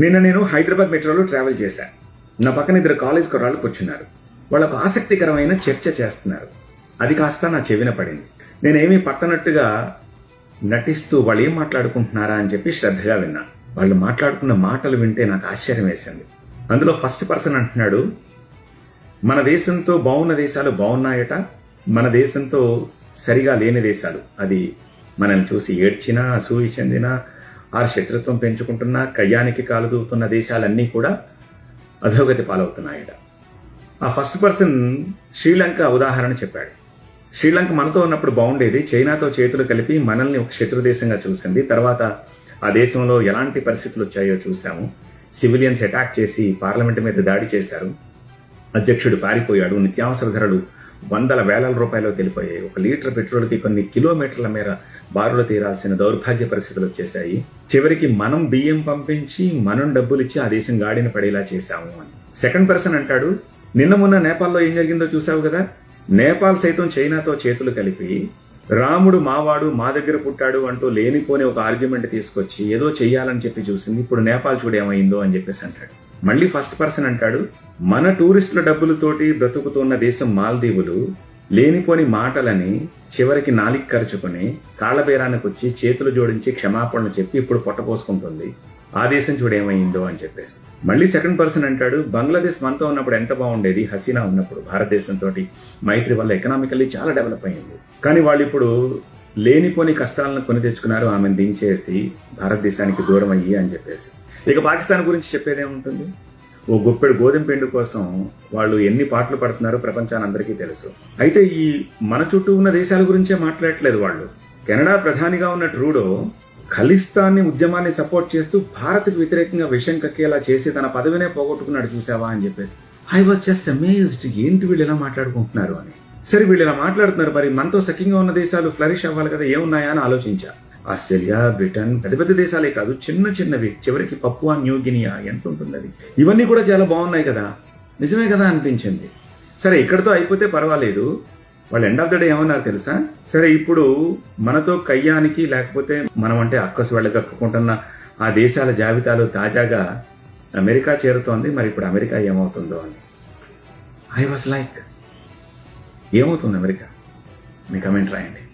నిన్న నేను హైదరాబాద్ మెట్రోలో ట్రావెల్ చేశాను. నా పక్కన ఇద్దరు కాలేజ్ కుర్రాళ్ళు కూర్చున్నారు. వాళ్ళకు ఆసక్తికరమైన చర్చ చేస్తున్నారు. అది కాస్త నా చెవిన పడింది. నేనేమీ పట్టనట్టుగా నటిస్తూ వాళ్ళు ఏం మాట్లాడుకుంటున్నారా అని చెప్పి శ్రద్ధగా విన్నా. వాళ్ళు మాట్లాడుకున్న మాటలు వింటే నాకు ఆశ్చర్యం వేసింది. అందులో ఫస్ట్ పర్సన్ అంటున్నాడు మన దేశంతో బాగున్న దేశాలు బాగున్నాయట మన దేశంతో సరిగా లేని దేశాలు. అది మనల్ని చూసి ఏడ్చినా అసూయి చెందినా ఆ శత్రుత్వం పెంచుకుంటున్న కయ్యానికి కాలుదూతున్న దేశాలన్నీ కూడా అధోగతి పాలవుతున్నాయట. ఆ ఫస్ట్ పర్సన్ శ్రీలంక ఉదాహరణ చెప్పాడు. శ్రీలంక మనతో ఉన్నప్పుడు బాగుండేది. చైనాతో చేతులు కలిపి మనల్ని ఒక శత్రు దేశంగా చూసింది. తర్వాత ఆ దేశంలో ఎలాంటి పరిస్థితులు వచ్చాయో చూసాము సివిలియన్స్ అటాక్ చేసి పార్లమెంట్ మీద దాడి చేశారు. అధ్యక్షుడు పారిపోయాడు. నిత్యావసర ధరలు వందల వేల రూపాయలు వెళ్ళిపోయాయి ఒక లీటర్ పెట్రోల్కి కొన్ని కిలోమీటర్ల మేర బారులు తీరాల్సిన దౌర్భాగ్య పరిస్థితులు వచ్చేసాయి చివరికి మనం బియ్యం పంపించి మనం డబ్బులు ఇచ్చి ఆ దేశం గాడిన పడేలా చేశాము అని. సెకండ్ పర్సన్ అంటాడు నిన్న మొన్న నేపాల్లో ఏం జరిగిందో చూసావు కదా? నేపాల్ సైతం చైనాతో చేతులు కలిపి రాముడు మావాడు మా దగ్గర పుట్టాడు అంటూ లేనిపోని ఒక ఆర్గ్యుమెంట్ తీసుకొచ్చి ఏదో చెయ్యాలని చెప్పి చూసింది. ఇప్పుడు నేపాల్ చూడేమైందో అని చెప్పేసి అంటాడు. మళ్ళీ ఫస్ట్ పర్సన్ అంటాడు మన టూరిస్టుల డబ్బులతోటి బ్రతుకుతున్న దేశం మాల్దీవులు లేనిపోని మాటలని చివరికి నాలిక్ ఖర్చుకుని కాళ్ళబేరానికి వచ్చి చేతులు జోడించి క్షమాపణలు చెప్పి ఇప్పుడు పొట్టపోసుకుంటుంది ఆ దేశం చూడేమైందో అని చెప్పేసి. మళ్ళీ సెకండ్ పర్సన్ అంటాడు బంగ్లాదేశ్ మనతో ఉన్నప్పుడు ఎంత బాగుండేది హసీనా ఉన్నప్పుడు భారతదేశంతో మైత్రి వల్ల ఎకనామికల్లీ చాలా డెవలప్ అయింది. కానీ వాళ్ళు ఇప్పుడు లేనిపోని కష్టాలను కొని తెచ్చుకున్నారు ఆమెను దించేసి భారతదేశానికి దూరం అయ్యి అని చెప్పేసి. ఇక పాకిస్తాన్ గురించి చెప్పేదేముంటుంది ఓ గొప్పెడు గోధుమ పిండి కోసం వాళ్ళు ఎన్ని పాటలు పడుతున్నారో ప్రపంచాన్ని అందరికీ తెలుసు. అయితే ఈ మన చుట్టూ ఉన్న దేశాల గురించే మాట్లాడట్లేదు వాళ్ళు. కెనడా ప్రధానిగా ఉన్న ట్రూడో ఖలిస్తాన్ని ఉద్యమాన్ని సపోర్ట్ చేస్తూ భారత్కు వ్యతిరేకంగా విషయం కక్కేలా చేసి తన పదవినే పోగొట్టుకున్నాడు చూసావా అని చెప్పేసి. ఐ వాజ్ జస్ట్ అమేజ్డ్ ఏంటి వీళ్ళు ఎలా మాట్లాడుకుంటున్నారు అని. సరే వీళ్ళు ఇలా మాట్లాడుతున్నారు. మరి మనతో సఖ్యంగా ఉన్న దేశాలు ఫ్లరిష్ అవ్వాలి కదా ఏమున్నాయా అని ఆలోచించా. ఆస్ట్రేలియా బ్రిటన్ పెద్ద పెద్ద దేశాలే కాదు చిన్న చిన్నవి. చివరికి పప్పువా న్యూ గినియా ఎంత ఉంటుంది అది ఇవన్నీ కూడా చాలా బాగున్నాయి కదా? నిజమే కదా అనిపించింది. సరే ఇక్కడతో అయిపోతే పర్వాలేదు. వాళ్ళు ఎండ్ ఆఫ్ ద డే ఏమన్నారు తెలుసా? సరే ఇప్పుడు మనతో కయ్యానికి లేకపోతే మనం అంటే అక్కసు వెళ్ళగక్కుంటున్న ఆ దేశాల జాబితాలో తాజాగా అమెరికా చేరుతోంది. మరి ఇప్పుడు అమెరికా ఏమవుతుందో అని. ఐ వాజ్ లైక్ ఏమవుతుంది అమెరికా? మీ కమెంట్ రాయండి.